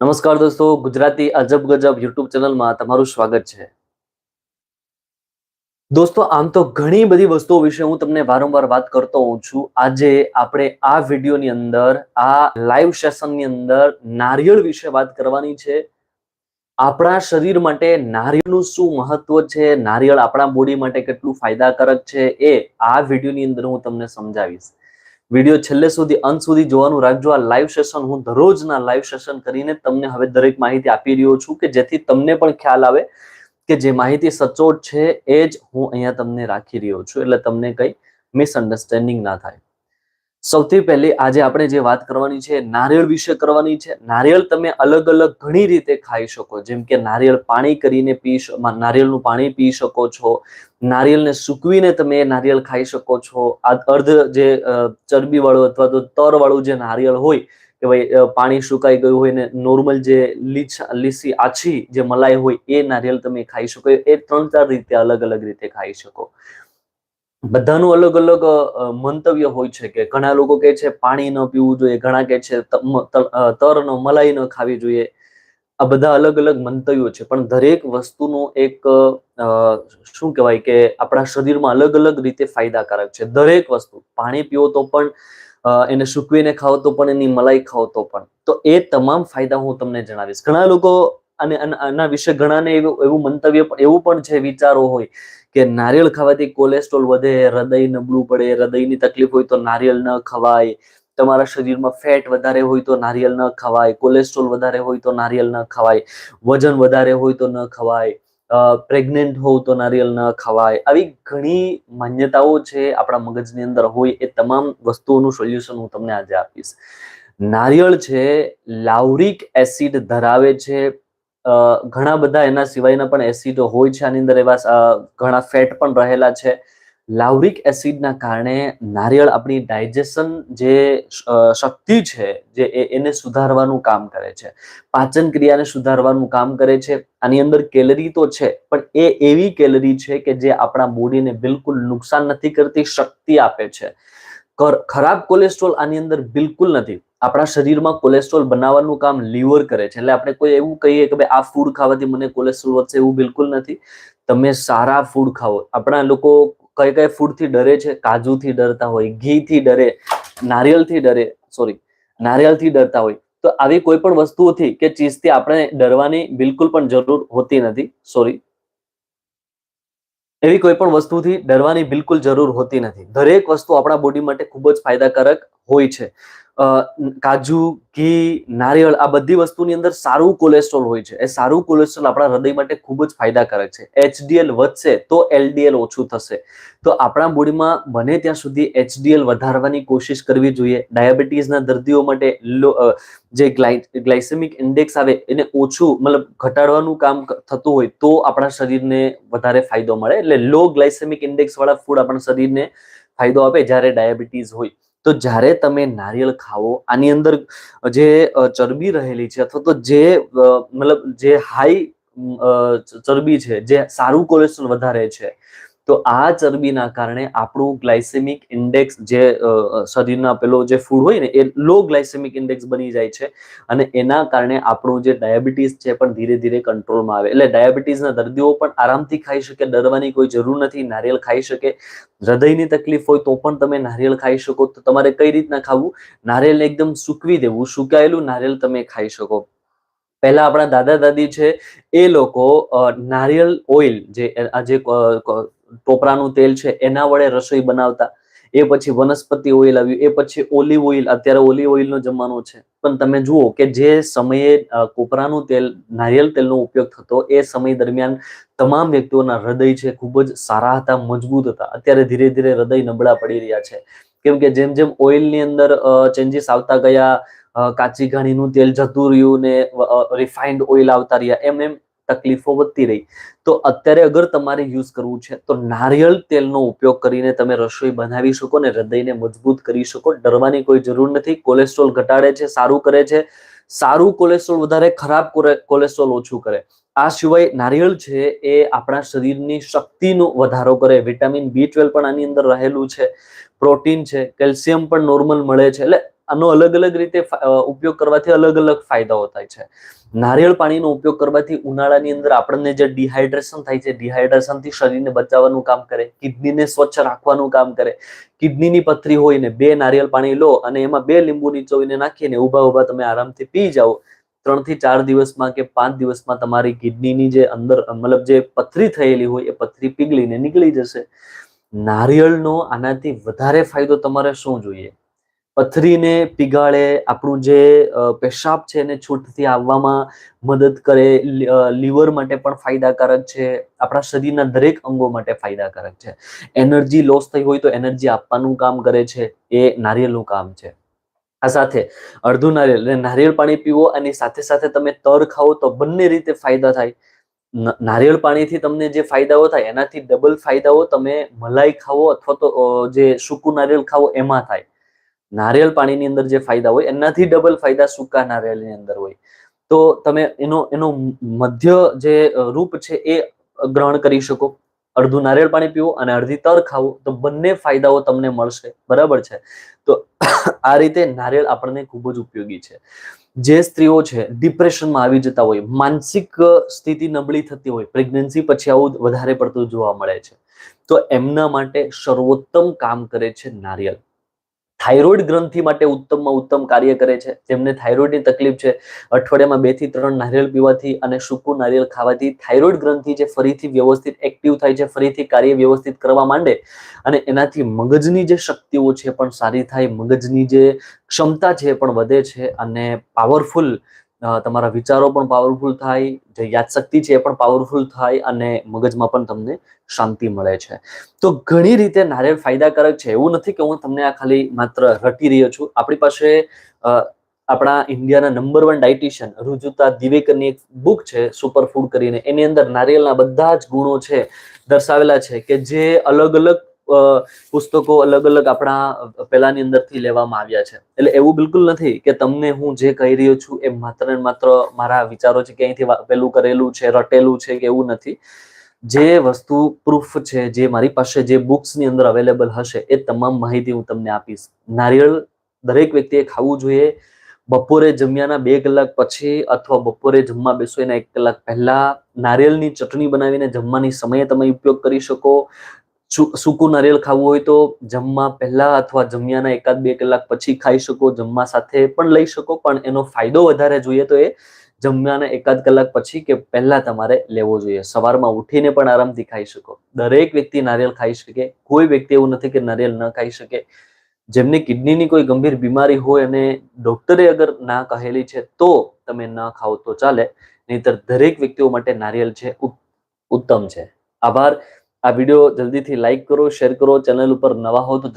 નમસ્કાર દોસ્તો, ગુજરાતી અજબ ગજબ યુટ્યુબ ચેનલમાં તમારું સ્વાગત છે. દોસ્તો, આમ તો ઘણી બધી વસ્તુઓ વિશે હું તમને વારંવાર વાત કરતો હોઉં છું. આજે આપણે આ વિડીયોની અંદર, આ લાઈવ સેશનની અંદર નારિયેળ વિશે વાત કરવાની છે. આપણા શરીર માટે નારિયેળનું શું મહત્વ છે? નારિયેળ આપણા બોડી માટે કેટલું ફાયદાકારક છે? એ આ વિડીયોની અંદર હું તમને સમજાવીશ. વીડિયો છેલ્લે સુધી, અંત સુધી જોવાનું રાખજો. આ લાઈવ સેશન હું દરરોજના લાઈવ સેશન કરીને તમને હવે દરેક માહિતી આપી રહ્યો છું કે જેથી તમને પણ ખ્યાલ આવે કે જે માહિતી સચોટ છે એ જ હું અહીંયા તમને રાખી રહ્યો છું. એટલે તમને કંઈ મિસઅન્ડરસ્ટેન્ડિંગ ના થાય. સૌથી પહેલી આજે આપણે જે વાત કરવાની છે નારિયેળ વિશે કરવાની છે. નારિયેળ તમે અલગ અલગ ઘણી રીતે ખાઈ શકો. જેમ કે નારિયેળ પાણી કરીને પી નારિયેળનું પાણી પી શકો છો. નારિયેળને સૂકવીને તમે નારિયેળ ખાઈ શકો છો. આ અર્ધ જે ચરબી વાળું અથવા તો તર વાળું જે નારિયેળ હોય, કે ભાઈ પાણી સુકાઈ ગયું હોય ને નોર્મલ જે લીછા, લીસી, આછી જે મલાઈ હોય એ નારિયેળ તમે ખાઈ શકો. એ ત્રણ ચાર રીતે અલગ અલગ રીતે ખાઈ શકો. બધાનું અલગ અલગ મંતવ્ય હોય છે કે ઘણા લોકો કે છે પાણી ન પીવું જોઈએ, ઘણા કે છે તર ન, મલાઈ ન ખાવી જોઈએ. આ બધા અલગ અલગ મંતવ્યો છે. પણ દરેક વસ્તુનું એક શું કહેવાય કે આપણા શરીરમાં અલગ અલગ રીતે ફાયદાકારક છે. દરેક વસ્તુ, પાણી પીવો તો પણ એને સૂકવીને ખાઓ તો પણ, એની મલાઈ ખાઓ તો પણ. તો એ તમામ ફાયદા હું તમને જણાવીશ. ઘણા લોકો અને, આના વિશે ઘણાને એવું એવું મંતવ્ય, એવું પણ છે વિચારો હોય કે નારિયેળ ખાવાથી કોલેસ્ટ્રોલ વધે હૃદય નબળું પડે, હૃદયની તકલીફ હોય તો નારિયેળ ન ખવાય, તમારા શરીરમાં ફેટ વધારે હોય તો નારિયેળ ન ખવાય કોલેસ્ટ્રોલ વધારે હોય તો નારિયેળ ન ખવાય, વજન વધારે હોય તો ન ખવાય પ્રેગ્નેન્ટ હોવ તો નારિયેળ ન ખવાય. આવી ઘણી માન્યતાઓ છે આપણા મગજની અંદર હોય એ તમામ વસ્તુઓનું સોલ્યુશન હું તમને આજે આપીશ. નારિયેળ છે લાવરિક એસિડ ધરાવે છે ઘણા બધા એના સિવાયના પણ એસિડો હોય છે આની અંદર એવા ઘણા ફેટ પણ રહેલા છે. લાવરિક એસિડના કારણે નારિયેળ આપણી ડાયજેશન જે શક્તિ છે, જે એને સુધારવાનું કામ કરે છે. પાચન ક્રિયાને સુધારવાનું કામ કરે છે. આની અંદર કેલરી તો છે, પણ એ એવી કેલરી છે કે જે આપણા બોડીને બિલકુલ નુકસાન નથી કરતી, શક્તિ આપે છે. ખરાબ કોલેસ્ટ્રોલ આની અંદર બિલકુલ નથી. આપણા શરીરમાં કોલેસ્ટ્રોલ બનાવવાનું કામ લીવર કરે છે. એટલે આપણે કોઈ એવું કહીએ કે ભાઈ, આ ફૂડ ખાવાથી મને કોલેસ્ટ્રોલ વધશે, એવું બિલકુલ નથી. તમે સારા ફૂડ ખાઓ. આપણા લોકો કઈ કઈ ફૂડથી ડરે છે? કાજુથી ડરતા હોય, ઘીથી ડરે, નારિયેલથી ડરે સોરી નારિયેલથી ડરતા હોય. તો આવી કોઈ પણ વસ્તુઓથી કે ચીજથી આપણે ડરવાની બિલકુલ પણ જરૂર હોતી નથી. સોરી એવી કોઈ પણ વસ્તુથી ડરવાની બિલકુલ જરૂર હોતી નથી. દરેક વસ્તુ આપણા બોડી માટે ખૂબ જ ફાયદાકારક હોય છે. કાજુ, ઘી, નારિયેળ આ બધી વસ્તુની અંદર સારું કોલેસ્ટ્રોલ હોય છે. એ સારું કોલેસ્ટ્રોલ આપણા હૃદય માટે ખૂબ જ ફાયદાકારક છે. એચડીએલ વધશે તો એલડીએલ ઓછું થશે. તો આપણા બોડીમાં બને ત્યાં સુધી એચડીએલ વધારવાની કોશિશ કરવી જોઈએ. ડાયાબિટીસના દર્દીઓ માટે જે ગ્લાયસેમિક ઇન્ડેક્સ આવે એને ઓછું મતલબ ઘટાડવાનું કામ થતું હોય તો આપણા શરીરને વધારે ફાયદો મળે. એટલે લો ગ્લાયસેમિક ઇન્ડેક્સ વાળા ફૂડ આપણા શરીરને ફાયદો આપે જ્યારે ડાયાબિટીસ હોય. તો જ્યારે તમે નારિયેળ ખાવો આની અંદર જે ચરબી રહેલી છે અથવા તો જે મતલબ જે હાઈ ચરબી છે, જે સારું કોલેસ્ટ્રોલ વધારે છે તો આ ચરબીના કારણે આપણું ગ્લાયસેમિક ઇન્ડેક્સ જે શરીરના પેલો જે ફૂડ હોય ને એ લો ગ્લાયસેમિક ઇન્ડેક્સ બની જાય છે અને એના કારણે આપણું જે ડાયાબિટીસ છે પણ ધીરે ધીરે કંટ્રોલમાં આવે. એટલે ડાયાબિટીસના દર્દીઓ પણ આરામથી ખાઈ શકે, ડરવાની કોઈ જરૂર નથી, નારિયેળ ખાઈ શકે. હૃદયની તકલીફ હોય તો પણ તમે નારિયેળ ખાઈ શકો. તો તમારે કઈ રીતના ખાવું? નારિયેળને એકદમ સૂકવી દેવું. સુકાયેલું નારિયેળ તમે ખાઈ શકો. પહેલા આપણા દાદા દાદી છે એ લોકો નારિયેલ ઓઇલ જે, આ જે ટોપરાનું તેલ છે, એના વડે રસોઈ બનાવતા. એ પછી વનસ્પતિ ઓઇલ આવ્યું, એ પછી ઓલિવ ઓઇલ, અત્યારે ઓલિવ ઓઇલનો જમાનો છે. પણ તમે જુઓ કે જે સમયે કોપરાનું તેલ, નારિયેલ તેલનો ઉપયોગ થતો, એ સમય દરમિયાન તમામ વ્યક્તિઓના હૃદય છે, ખૂબ જ સારા હતા, મજબૂત હતા. અત્યારે ધીરે ધીરે હૃદય નબળા પડી રહ્યા છે. કેમ કે જેમ જેમ ઓઇલની અંદર ચેન્જીસ આવતા ગયા કાચી ઘાણીનું તેલ જતું રહ્યું ને રિફાઇન્ડ ઓઇલ આવતા રહ્યા, એમ એમ તકલીફો વધતી રહી. તો અત્યારે અગર તમારે યુઝ કરવું છે, તો નારિયેળ તેલનો ઉપયોગ કરીને તમે રસોઈ બનાવી શકો ને હૃદયને મજબૂત કરી શકો. ડરવાની કોઈ જરૂર નથી. કોલેસ્ટ્રોલ ઘટાડે છે, સારું કરે છે. સારું કોલેસ્ટ્રોલ વધારે ખરાબ કોલેસ્ટ્રોલ ઓછું કરે. આ સિવાય નારિયેળ છે એ આપણા શરીરની શક્તિનો વધારો કરે. વિટામિન બી ટ્વેલ્વ પણ આની અંદર રહેલું છે. પ્રોટીન છે, કેલ્શિયમ પણ નોર્મલ મળે છે. એટલે આનો અલગ અલગ રીતે ઉપયોગ કરવાથી અલગ અલગ ફાયદાઓ થાય છે. નારિયેળ પાણીનો ઉપયોગ કરવાથી ઉનાળાની અંદર આપણને જે ડિહાઇડ્રેશન થાય છે ડિહાઇડ્રેશનથી શરીરને બચાવવાનું કામ કરે, કિડનીને સ્વચ્છ રાખવાનું કામ કરે. કિડનીની પથરી હોય ને બે નારિયેળ પાણી લો અને એમાં બે લીંબુ નીચોવીને નાખીને ઊભા ઊભા તમે આરામથી પી જાઓ. ત્રણથી ચાર દિવસમાં કે પાંચ દિવસમાં તમારી કિડનીની જે અંદર, મતલબ જે પથરી થયેલી હોય એ પથરી પીગળીને નીકળી જશે. નારિયેળનો આનાથી વધારે ફાયદો તમારે શું જોઈએ? પથરીને પીગાળે આપણું જે પેશાબ છે એને છૂટથી આવવામાં મદદ કરે લીવર માટે પણ ફાયદાકારક છે, આપણા શરીરના દરેક અંગો માટે ફાયદાકારક છે. એનર્જી લોસ થઈ હોય તો એનર્જી આપવાનું કામ કરે છે, એ નારિયેળનું કામ છે. આ સાથે અડધું નારિયેળ નારિયેળ પાણી પીવો અને સાથે સાથે તમે તર ખાઓ તો બંને રીતે ફાયદા થાય. નારિયેળ પાણીથી તમને જે ફાયદાઓ થાય, એનાથી ડબલ ફાયદાઓ તમે મલાઈ ખાવો અથવા તો જે સૂકું નારિયેળ ખાવો એમાં થાય. નારિયેળ પાણીની અંદર જે ફાયદા હોય, એનાથી ડબલ ફાયદા સૂકા નારિયેળની અંદર હોય. તો તમે એનો એનો મધ્ય જે રૂપ છે એ ગ્રહણ કરી શકો. અડધું નારિયેળ પાણી પીવો અને અડધી તર ખાવો, તો બંને ફાયદાઓ તમને મળશે. બરાબર છે? તો આ રીતે નારિયેળ આપણને ખૂબ જ ઉપયોગી છે. જે સ્ત્રીઓ છે, ડિપ્રેશનમાં આવી જતા હોય, માનસિક સ્થિતિ નબળી થતી હોય, પ્રેગ્નન્સી પછી આવું વધારે પડતું જોવા મળે છે. તો એમના માટે સર્વોત્તમ કામ કરે છે નારિયેળ. થાઇરોઇડ ગ્રંથિ માટે ઉત્તમમાં ઉત્તમ કાર્ય કરે છે. જેમને થાઇરોઇડની તકલીફ છે. અઠવાડિયામાં બેથી ત્રણ નારિયેળ પીવાથી અને સૂકું નારિયેળ ખાવાથી થાઇરોઇડ ગ્રંથિ જે ફરીથી વ્યવસ્થિત એક્ટિવ થાય છે, ફરીથી કાર્ય વ્યવસ્થિત કરવા માંડે અને એનાથી મગજની જે શક્તિઓ છે પણ સારી થાય, મગજની જે ક્ષમતા છે પણ વધે છે અને પાવરફુલ તમારા વિચારો પણ પાવરફુલ થાય, જે યાદશક્તિ છે એ પણ પાવરફુલ થાય અને મગજમાં પણ તમને શાંતિ મળે છે. તો ઘણી રીતે નારિયેળ ફાયદાકારક છે. એવું નથી કે હું તમને આ ખાલી માત્ર રટી રહ્યો છું. આપણી પાસે આપણા ઇન્ડિયાના નંબર વન ડાયટિશિયન રુજુતા દિવેકરની એક બુક છે સુપર ફૂડ કરીને. એની અંદર નારિયેળના બધા જ ગુણો છે, દર્શાવેલા છે કે જે અલગ અલગ પુસ્તકો અલગ અલગ આપણા પહેલાની અંદરથી લેવામાં આવ્યા છે. એટલે એવું બિલકુલ નથી કે તમને હું જે કહી રહ્યો છું એ માત્ર ને માત્ર મારા વિચારો છે કે અહીંથી પેલું કરેલું છે, રટેલું છે કે એવું નથી. જે વસ્તુ પ્રૂફ છે, જે મારી પાસે જે બુક્સની અંદર અવેલેબલ હશે એ તમામ માહિતી હું તમને આપીશ. નારિયેળ દરેક વ્યક્તિએ ખાવું જોઈએ. બપોરે જમ્યાના બે કલાક પછી અથવા બપોરે જમવા બેસો એના એક કલાક પહેલા નારિયેળની ચટણી બનાવીને જમવાની સમયે તમે ઉપયોગ કરી શકો. સૂકું નારિયેળ ખાવું હોય તો જમવા પહેલા અથવા જમ્યાના એકાદ બે કલાક પછી ખાઈ શકો, જમવા સાથે પણ લઈ શકો, પણ એનો ફાયદો વધારે જોઈએ તો એ જમ્યાના એકાદ કલાક પછી કે પહેલા તમારે લેવો જોઈએ. સવારમાં ઉઠીને પણ આરામથી ખાઈ શકો. દરેક વ્યક્તિ નારિયેળ ખાઈ શકે. કોઈ વ્યક્તિ એવું નથી કે નારિયેળ ન ખાઈ શકે. જેમને કિડનીની કોઈ ગંભીર બીમારી હોય અને ડોક્ટરે અગર ના કહેલી છે તો તમે ન ખાઓ તો ચાલે. નહીતર દરેક વ્યક્તિઓ માટે નારિયેળ છે ઉત- ઉત્તમ છે. આભાર. આ વીડિયો જલ્દીથી લાઈક કરો શેર કરો ચેનલ ઉપર નવા હો તો